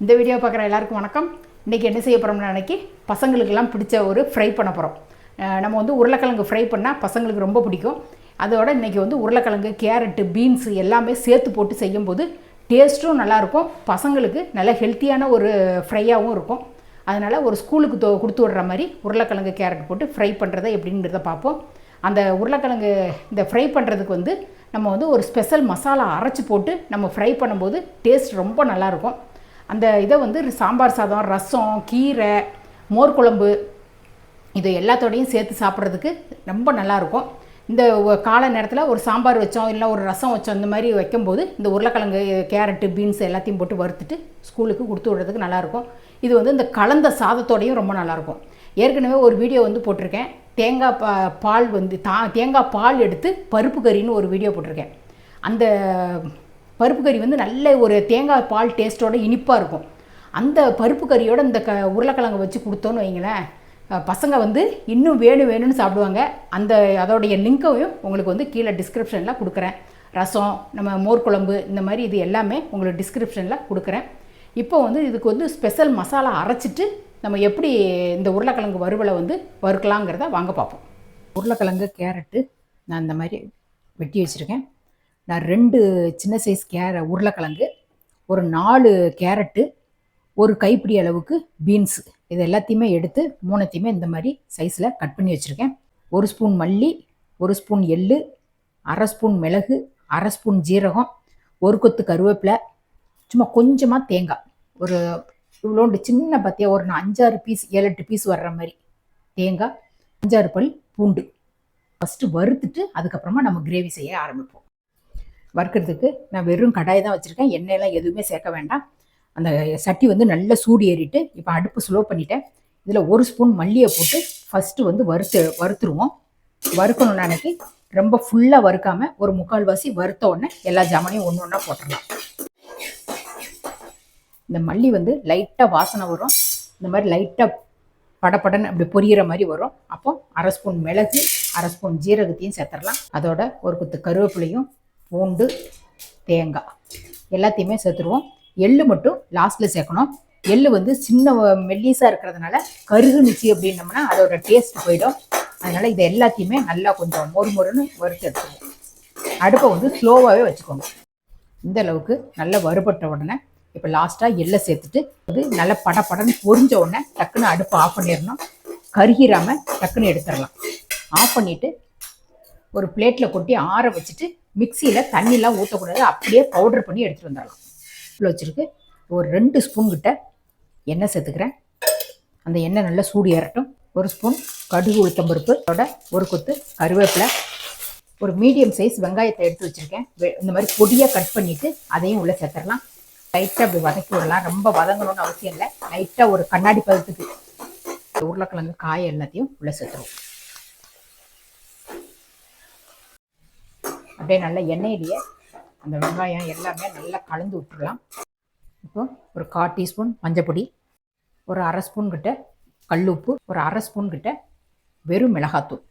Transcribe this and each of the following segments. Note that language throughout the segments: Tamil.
இந்த வீடியோ பார்க்குற எல்லாருக்கும் வணக்கம். இன்றைக்கி என்ன செய்ய போகிறோம்னு அன்றைக்கி பசங்களுக்கெல்லாம் பிடிச்ச ஒரு ஃப்ரை பண்ண போகிறோம் நம்ம வந்து உருளைக்கிழங்கு ஃப்ரை பண்ணால் பசங்களுக்கு ரொம்ப பிடிக்கும். அதோட இன்றைக்கி வந்து உருளைக்கிழங்கு கேரட்டு பீன்ஸு எல்லாமே சேர்த்து போட்டு செய்யும்போது டேஸ்ட்டும் நல்லாயிருக்கும் பசங்களுக்கு நல்ல ஹெல்த்தியான ஒரு ஃப்ரையாகவும் இருக்கும். அதனால் ஒரு ஸ்கூலுக்கு தோ கொடுத்து விடுற மாதிரி உருளைக்கிழங்கு கேரட் போட்டு ஃப்ரை பண்ணுறதை எப்படின்றத பார்ப்போம். அந்த உருளைக்கிழங்கு இந்த ஃப்ரை பண்ணுறதுக்கு வந்து நம்ம வந்து ஒரு ஸ்பெஷல் மசாலா அரைச்சி போட்டு நம்ம ஃப்ரை பண்ணும்போது டேஸ்ட் ரொம்ப நல்லாயிருக்கும் அந்த இதை வந்து சாம்பார் சாதம் ரசம் கீரை மோர் குழம்பு இது எல்லாத்தோடையும் சேர்த்து சாப்பிட்றதுக்கு ரொம்ப நல்லாயிருக்கும். இந்த கால காலை நேரத்தில் ஒரு சாம்பார் வச்சோம் இல்லை ஒரு ரசம் வச்சோம் இந்த மாதிரி வைக்கும்போது இந்த உருளைக்கிழங்கு கேரட்டு பீன்ஸ் எல்லாத்தையும் போட்டு வறுத்துட்டு ஸ்கூலுக்கு கொடுத்து விடுறதுக்கு நல்லாயிருக்கும். இது வந்து இந்த கலந்த சாதத்தோடையும் ரொம்ப நல்லாயிருக்கும். ஏற்கனவே ஒரு வீடியோ வந்து போட்டிருக்கேன். தேங்காய் பா பால் வந்து தா தேங்காய் பால் எடுத்து பருப்பு கறின்னு ஒரு வீடியோ போட்டிருக்கேன். அந்த பருப்பு கறி வந்து நல்ல ஒரு தேங்காய் பால் டேஸ்ட்டோட இனிப்பாக இருக்கும். அந்த பருப்பு கறியோட இந்த க உருளைக்கிழங்கு வச்சு கொடுத்தோன்னு வைங்களேன் பசங்க வந்து இன்னும் வேணும் வேணும்னு சாப்பிடுவாங்க. அந்த அதோடைய லிங்க்கையும் உங்களுக்கு வந்து கீழே டிஸ்கிரிப்ஷனில் கொடுக்குறேன். ரசம் நம்ம மோர் குழம்பு இந்த மாதிரி இது எல்லாமே உங்களுக்கு டிஸ்கிரிப்ஷனில் கொடுக்குறேன். இப்போ வந்து இதுக்கு வந்து ஸ்பெஷல் மசாலா அரைச்சிட்டு நம்ம எப்படி இந்த உருளைக்கிழங்கு வறுவலை வந்து வறுக்கலாங்கிறத வாங்க பார்ப்போம். உருளைக்கிழங்கு கேரட்டு நான் இந்த மாதிரி வெட்டி வச்சுருக்கேன். நான் ரெண்டு சின்ன சைஸ் கேர உருளைக்கிழங்கு ஒரு நாலு கேரட்டு ஒரு கைப்பிடி அளவுக்கு பீன்ஸு இது எல்லாத்தையுமே எடுத்து மூணுத்தையுமே இந்த மாதிரி சைஸில் கட் பண்ணி வச்சுருக்கேன். ஒரு ஸ்பூன் மல்லி ஒரு ஸ்பூன் எள்ளு அரை ஸ்பூன் மிளகு அரை ஸ்பூன் ஜீரகம் ஒரு கொத்து கருவேப்பிலை சும்மா கொஞ்சமாக தேங்காய். ஒரு இவ்வளோண்டு சின்ன பத்தியா ஒரு நான் அஞ்சாறு பீஸ் ஏழு எட்டு பீஸ் வர்ற மாதிரி தேங்காய் அஞ்சாறு பல் பூண்டு. ஃபஸ்ட்டு வறுத்துட்டு அதுக்கப்புறமா நம்ம கிரேவி செய்ய ஆரம்பிப்போம். வறுக்கிறதுக்கு நான் வெறும் கடாய் தான் வச்சுருக்கேன். எண்ணெயெல்லாம் எதுவுமே சேர்க்க வேண்டாம். அந்த சட்டி வந்து நல்லா சூடு ஏறிட்டு இப்போ அடுப்பு ஸ்லோ பண்ணிட்டேன். இதில் ஒரு ஸ்பூன் மல்லியை போட்டு ஃபஸ்ட்டு வந்து வறுத்து வறுத்துருவோம். வறுக்கணும் அன்னைக்கு ரொம்ப ஃபுல்லாக வறுக்காமல் ஒரு முக்கால்வாசி வறுத்த உடனே எல்லா ஜாமானையும் ஒன்று ஒன்றா போட்டுடலாம். இந்த மல்லி வந்து லைட்டாக வாசனை வரும். இந்த மாதிரி லைட்டாக படபடன்னு அப்படி பொரியிற மாதிரி வரும். அப்போ அரை ஸ்பூன் மிளகு அரை ஸ்பூன் ஜீரகத்தையும் சேர்த்துடலாம். அதோட ஒரு குத்து கருவேப்பிலையும் பூண்டு தேங்காய். எல்லாத்தையுமே சேர்த்துருவோம். எள்ளு மட்டும் லாஸ்ட்டில் சேர்க்கணும். எள்ளு வந்து சின்ன மெல்லிஸாக இருக்கிறதுனால கருகுனுச்சு அப்படின்னம்னா அதோட டேஸ்ட் போயிடும். அதனால் இது எல்லாத்தையுமே நல்லா கொஞ்சம் மொறு மொறுன்னு வறுத்து எடுத்துருவோம். அடுப்பை வந்து ஸ்லோவாகவே வச்சுக்கோங்க. இந்த அளவுக்கு நல்லா வறுபட்ட உடனே இப்போ லாஸ்ட்டாக எள்ளை சேர்த்துட்டு அது நல்லா படபடன்னு பொரிஞ்ச உடனே டக்குன்னு அடுப்பை ஆஃப் பண்ணிடணும். கருகிராமல் டக்குன்னு எடுத்துடலாம். ஆஃப் பண்ணிவிட்டு ஒரு பிளேட்டில் கொட்டி ஆற வச்சுட்டு மிக்சியில் தண்ணிலாம் ஊற்றக்கூடாது அப்படியே பவுடர் பண்ணி எடுத்துகிட்டு வந்துடலாம். இவ்வளோ வச்சுருக்கு. ஒரு ரெண்டு ஸ்பூன் கிட்ட எண்ணெய் சேர்த்துக்கிறேன். அந்த எண்ணெய் நல்லா சூடு ஏறட்டும். ஒரு ஸ்பூன் கடுகு உளுத்தம்பருப்பு அதோட ஒரு கொத்து கருவேப்பிலை. ஒரு மீடியம் சைஸ் வெங்காயத்தை எடுத்து வச்சுருக்கேன். வெ- இந்த மாதிரி பொடியாக கட் பண்ணிவிட்டு அதையும் உள்ளே சேர்த்துடலாம். லைட்டாக அப்படி வதக்கி விடலாம். ரொம்ப வதங்கணும்னு அவசியம் இல்லை. லைட்டாக ஒரு கண்ணாடி பதத்துக்கு. உருளைக்கிழங்கு காய் எல்லாத்தையும் உள்ளே சேர்த்துருவோம். அப்படியே நல்ல எண்ணெயிலேயே அந்த வெங்காயம் எல்லாமே நல்லா கலந்து விட்டுடலாம். இப்போ ஒரு கால் டீஸ்பூன் மஞ்சப்பொடி ஒரு அரை ஸ்பூன் கிட்ட உப்பு ஒரு அரை ஸ்பூன் கிட்ட வெறும் மிளகாத்தூள்.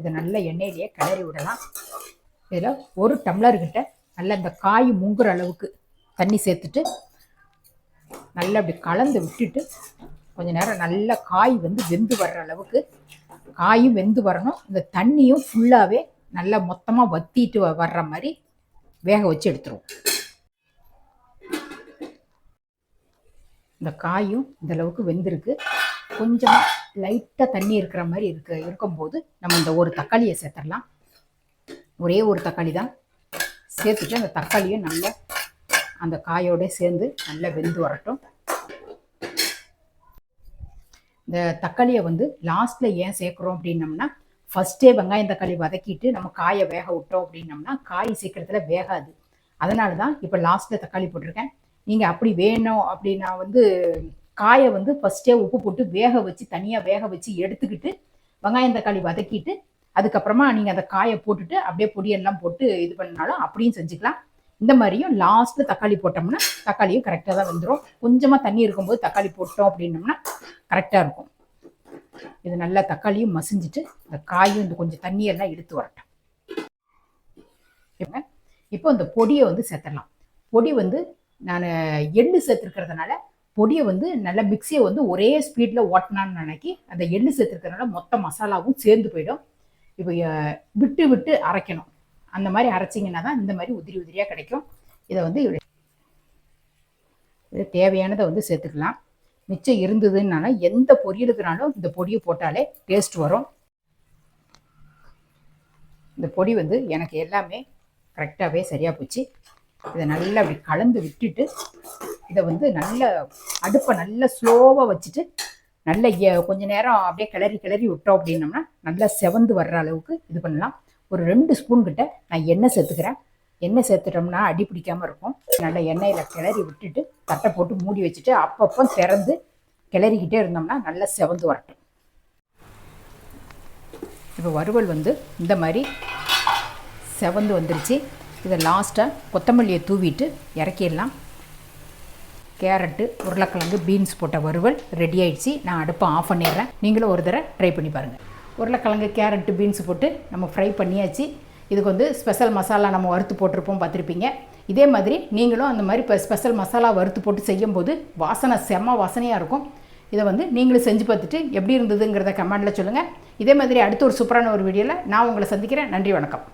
இதை நல்ல எண்ணெயிலேயே கிளறி விடலாம். இதில் ஒரு டம்ளர் கிட்ட நல்ல இந்த காய் முங்குற அளவுக்கு தண்ணி சேர்த்துட்டு நல்லா அப்படி கலந்து விட்டுட்டு கொஞ்சம் நேரம் நல்லா காய் வந்து வெந்து வர்ற அளவுக்கு காயும் வெந்து வரணும். இந்த தண்ணியும் ஃபுல்லாகவே நல்லா மொத்தமாக வத்திட்டு வர்ற மாதிரி வேக வச்சு எடுத்துருவோம். இந்த காயும் இந்தளவுக்கு வெந்திருக்கு. கொஞ்சமாக லைட்டாக தண்ணி இருக்கிற மாதிரி இருக்கு இருக்கும்போது நம்ம இந்த ஒரு தக்காளியை சேர்த்துடலாம். ஒரே ஒரு தக்காளி தான். சேர்த்துட்டு அந்த தக்காளியும் நல்லா அந்த காயோட சேர்ந்து நல்லா வெந்து வரட்டும். இந்த தக்காளியை வந்து லாஸ்ட்டில் ஏன் சேர்க்குறோம் அப்படின்னம்னா ஃபஸ்ட்டே வெங்காயம் தக்காளி வதக்கிட்டு நம்ம காயை வேக விட்டோம் அப்படின்னம்னா காய் சீக்கிரத்தில் வேகாது. அதனால தான் இப்போ லாஸ்ட்டில் தக்காளி போட்டிருக்கேன். நீங்கள் அப்படி வேணும் அப்படின்னா வந்து காயை வந்து ஃபஸ்ட்டே உப்பு போட்டு வேக வச்சு தனியாக வேக வச்சு எடுத்துக்கிட்டு வெங்காயம் தக்காளி வதக்கிட்டு அதுக்கப்புறமா நீங்கள் அந்த காயை போட்டுட்டு அப்படியே பொடியெல்லாம் போட்டு இது பண்ணாலும் அப்படியும் செஞ்சுக்கலாம். இந்த மாதிரியும் லாஸ்ட்டில் தக்காளி போட்டோம்னா தக்காளியும் கரெக்டாக தான் வந்துடும் கொஞ்சமாக தண்ணி இருக்கும்போது தக்காளி போட்டோம் அப்படின்னோம்னா கரெக்டாக இருக்கும். இது நல்லா தக்காளியும் மசிஞ்சிட்டு இந்த காயும் இந்த கொஞ்சம் தண்ணியெல்லாம் எடுத்து வரட்டும். இப்போ இந்த பொடியை வந்து சேர்த்துடலாம். பொடி வந்து நான் எள்ளு சேர்த்துருக்கிறதுனால பொடியை வந்து நல்லா மிக்சியை வந்து ஒரே ஸ்பீடில் ஓட்டினான்னு நினைக்கி அந்த எள்ளு சேர்த்துருக்கிறதுனால மொத்த மசாலாவும் சேர்ந்து போயிடும். இப்போ விட்டு விட்டு அரைக்கணும். அந்த மாதிரி அரைச்சிங்கன்னா தான் இந்த மாதிரி உதிரி உதிரியாக கிடைக்கும். இதை வந்து இது தேவையானதை வந்து சேர்த்துக்கலாம். மிச்சம் இருந்ததுன்னால எந்த பொரியலுக்குனாலும் இந்த பொடியை போட்டாலே டேஸ்ட் வரும். இந்த பொடி வந்து எனக்கு எல்லாமே கரெக்டாகவே சரியாக போச்சு. இதை நல்லா அப்படி கலந்து விட்டுட்டு இதை வந்து நல்ல அடுப்பை நல்லா ஸ்லோவாக வச்சுட்டு நல்ல எ- கொஞ்ச நேரம் அப்படியே கிளறி கிளறி விட்டோம் அப்படின்னோம்னா நல்லா செவந்து வர்ற அளவுக்கு இது பண்ணலாம். ஒரு ரெண்டு ஸ்பூன் கிட்ட நான் எண்ணெய் சேர்த்துக்கிறேன். எண்ணெய் சேர்த்துட்டோம்னா அடி பிடிக்காமல் இருக்கும். நல்லா எண்ணெயில் கிளறி விட்டுட்டு தட்டை போட்டு மூடி வச்சுட்டு அப்பப்போ திறந்து கிளறிக்கிட்டே இருந்தோம்னா நல்லா செவந்து வரட்டும். இப்போ வறுவல் வந்து இந்த மாதிரி செவந்து வந்துருச்சு. இதை லாஸ்ட்டாக கொத்தமல்லியை தூவிட்டு இறக்கிடலாம். கேரட்டு உருளைக்கிழங்கு பீன்ஸ் போட்ட வறுவல் ரெடி ஆயிடுச்சு. நான் அடுப்பை ஆஃப் பண்ணிடுறேன். நீங்களும் ஒரு தடவை ட்ரை பண்ணி பாருங்கள் உருளைக்கிழங்கு கேரட்டு பீன்ஸ் போட்டு நம்ம ஃப்ரை பண்ணியாச்சு. இதுக்கு வந்து ஸ்பெஷல் மசாலா நம்ம வறுத்து போட்டிருப்போம் பார்த்துருப்பீங்க. இதே மாதிரி நீங்களும் அந்த மாதிரி இப்போ ஸ்பெஷல் மசாலா வறுத்து போட்டு செய்யும்போது வாசனை செம்ம வாசனையாக இருக்கும். இதை வந்து நீங்களும் செஞ்சு பார்த்துட்டு எப்படி இருந்ததுங்கிறத கமெண்டில் சொல்லுங்கள் இதே மாதிரி அடுத்த ஒரு சூப்பரான ஒரு வீடியோவில் நான் உங்களை சந்திக்கிறேன். நன்றி வணக்கம்.